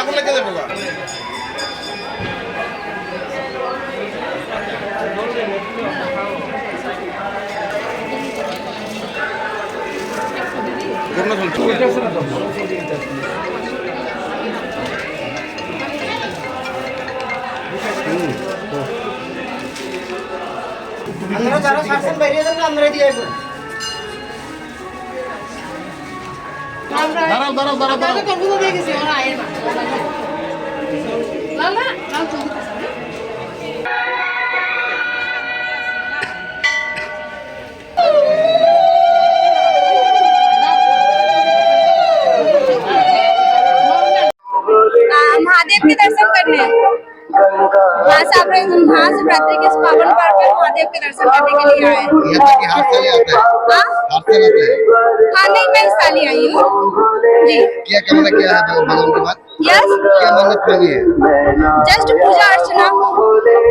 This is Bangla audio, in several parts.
আগুন লেগে যাবে আপনারা যারা ছাড়ছেন বাইরে যাবেন আপনারা দিয়ে দাঁড়াও দাঁড়াও দাঁড়াও দাঁড়াও आ, महादेव के दर्शन करने महाशिवरात्रि महाशिवरात्रि के इस पावन पर्व पे महादेव के दर्शन करने के लिए आए हैं। यहाँ तक कि हाथ से ले आता है हाँ हाथ से लाते हैं हाँ नहीं मैं इस साल ही आई हूँ जी क्या कहना क्या है भगवान के बाद यस क्या मन्नत मांगी है जस्ट पूजा अर्चना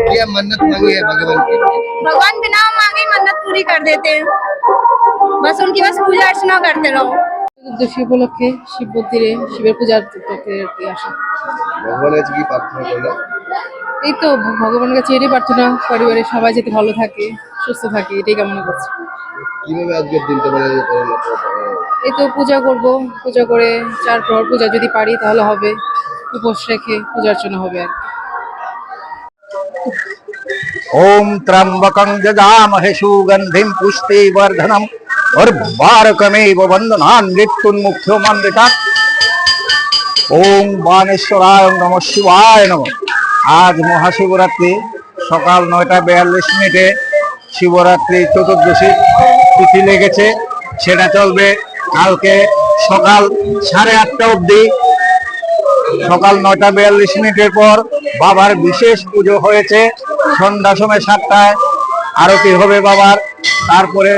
क्या मन्नत मांगी है भगवान की भगवान बिना मांगे मन्नत पूरी कर देते हैं बस उनकी बस पूजा अर्चना करते रहो চতুর্দশী উপলক্ষে শিব মন্দিরে শিবের পূজার করতে করতে আসা ভগবানের কাছে কি প্রার্থনা করলে এই তো ভগবানের কাছে এটাই প্রার্থনা পরিবারের সবাই যাতে ভালো থাকে সুস্থ থাকে এটাই কামনা করছি। কীভাবে আজকের দিনটা মানে এই তো পূজা করব পূজা করে চার প্রহর পূজা যদি পারি তাহলে হবে। উপোস রেখে পূজা অর্চনা হবে আর ওম ত্রম্বকং যজামহে সুগন্ধিম পুষ্টি বর্ধনম উর্বারকমেব বন্ধনান মৃত্যুন্মুক্ষ মন্দিতা ওম বানেশ্বরায় নম শিবায় নমঃ। আজ মহাশিবরাত্রি, সকাল নয়টা বিয়াল্লিশ মিনিটে শিবরাত্রি চতুর্দশী তিথি লেগেছে। সেটা চলবে কালকে সকাল সাড়ে আটটা অবধি। সকাল নয়টা বিয়াল্লিশ মিনিটের পর বাবার বিশেষ পুজো হয়েছে। সন্ধ্যা সময় সাতটায় আরতি হবে বাবার। তারপরে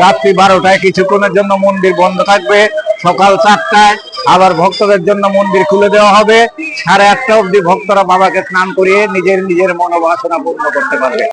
রাত্রি বারোটায় কিছুক্ষণের জন্য মন্দির বন্ধ থাকবে। সকাল চারটায় আবার ভক্তদের জন্য মন্দির খুলে দেওয়া হবে। সাড়ে আটটা অব্দি ভক্তরা বাবাকে স্নান করিয়ে নিজের নিজের মনোবাসনা পূর্ণ করতে পারবে।